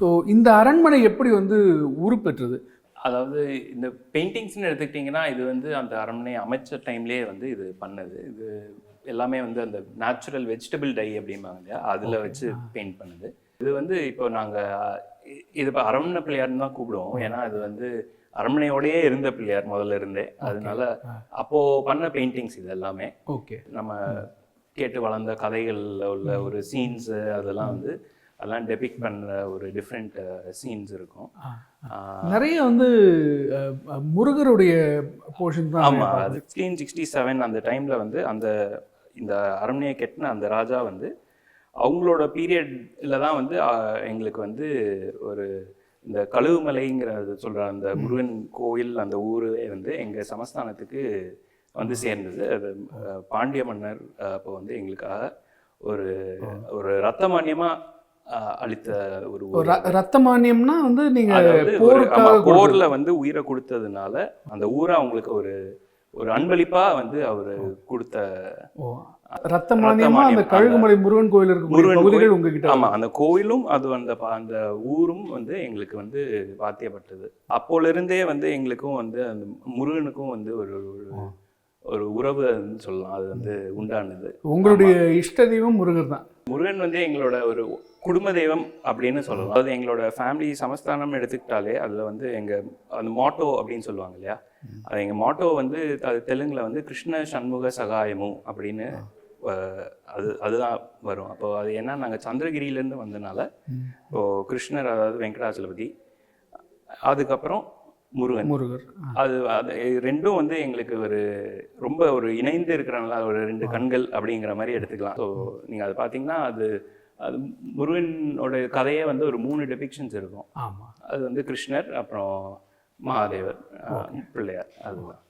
So இந்த அரண்மனை எப்படி வந்து உருப்பெற்றது அதாவது இந்த பெயிண்டிங்ஸ்னு எடுத்துக்கிட்டிங்கன்னா இது வந்து அந்த அரண்மனை அமைச்ச டைம்லேயே வந்து இது பண்ணது. இது எல்லாமே வந்து அந்த நேச்சுரல் வெஜிடபிள் டை அப்படிம்பாங்க இல்லையா? அதில் வச்சு பெயிண்ட் பண்ணுது. இது வந்து இப்போ நாங்கள் இது இப்போ அரண்மனை பிள்ளையார்னு தான் கூப்பிடுவோம். ஏன்னா அது வந்து அரண்மனையோடயே இருந்த பிள்ளையார் முதல்ல இருந்தே. அதனால அப்போ பண்ண பெயிண்டிங்ஸ் இது எல்லாமே. ஓகே நம்ம கேட்டு வளர்ந்த கதைகளில் உள்ள ஒரு சீன்ஸ் அதெல்லாம் வந்து அதெல்லாம் டெபிக் பண்ணுற ஒரு டிஃப்ரெண்ட் சீன்ஸ் இருக்கும். நிறைய வந்து முருகருடைய போர்ஷன் தான் ஆமா அது சிக்ஸ்டீன் சிக்ஸ்டி செவன் அந்த டைம்ல வந்து அந்த இந்த அரண்மனையை கெட்டின அந்த ராஜா வந்து அவங்களோட பீரியட்ல தான் வந்து எங்களுக்கு வந்து ஒரு இந்த கழுவுமலைங்கிறது சொல்ற அந்த முருகன் கோயில் அந்த ஊரே வந்து எங்க சமஸ்தானத்துக்கு வந்து சேர்ந்தது. அது பாண்டிய மன்னர் அப்போ வந்து எங்களுக்காக ஒரு ஒரு ரத்தமானியமா ஆஹ், அளித்த ஒரு ரத்த மானியம்னா வந்து நீங்க. போர்ல வந்து உயிரை கொடுத்ததுனால அந்த ஊரை அவங்களுக்கு ஒரு ஒரு அன்பளிப்பா வந்து அவரு கொடுத்த ரத்த மானியமா அந்த கழுகுமலை முருகன் கோயில் இருக்கக்கூடிய முருகன் கோயில். உங்ககிட்ட ஆமா அந்த கோயிலும் அது அந்த அந்த ஊரும் வந்து எங்களுக்கு வந்து பாத்தியப்பட்டது அப்போல இருந்தே வந்து எங்களுக்கும் வந்து அந்த முருகனுக்கும் வந்து ஒரு ஒரு- உறவுன்னு சொல்லலாம். அது வந்து உண்டானது. உங்களுடைய இஷ்ட தெய்வம் முருகர் தான். முருகன் வந்து எங்களோட ஒரு குடும்ப தெய்வம் அப்படின்னு சொல்லலாம். அதாவது எங்களோட ஃபேமிலி சமஸ்தானம் எடுத்துக்கிட்டாலே அதில் வந்து எங்கள் அந்த மாட்டோ அப்படின்னு சொல்லுவாங்க இல்லையா? அது எங்கள் மாட்டோ வந்து அது தெலுங்குல வந்து கிருஷ்ண சண்முக சகாயமும் அப்படின்னு அது அதுதான் வரும். அப்போ அது என்ன நாங்கள் சந்திரகிரியிலேருந்து வந்தனால இப்போ கிருஷ்ணர் அதாவது வெங்கடாச்சலபதி அதுக்கப்புறம் முருகன். முருகர். அது அது ரெண்டும் வந்து எங்களுக்கு ஒரு ரொம்ப ஒரு இணைந்து இருக்கிறனால ஒரு ரெண்டு கண்கள் அப்படிங்கிற மாதிரி எடுத்துக்கலாம். ஸோ நீங்கள் அது பார்த்தீங்கன்னா அது அது முருகனோட கதையே வந்து ஒரு மூணு டெபிக்ஷன்ஸ் இருக்கும். ஆமா. அது வந்து கிருஷ்ணர் அப்புறம் மகாதேவர் பிள்ளையார் அதுதான்.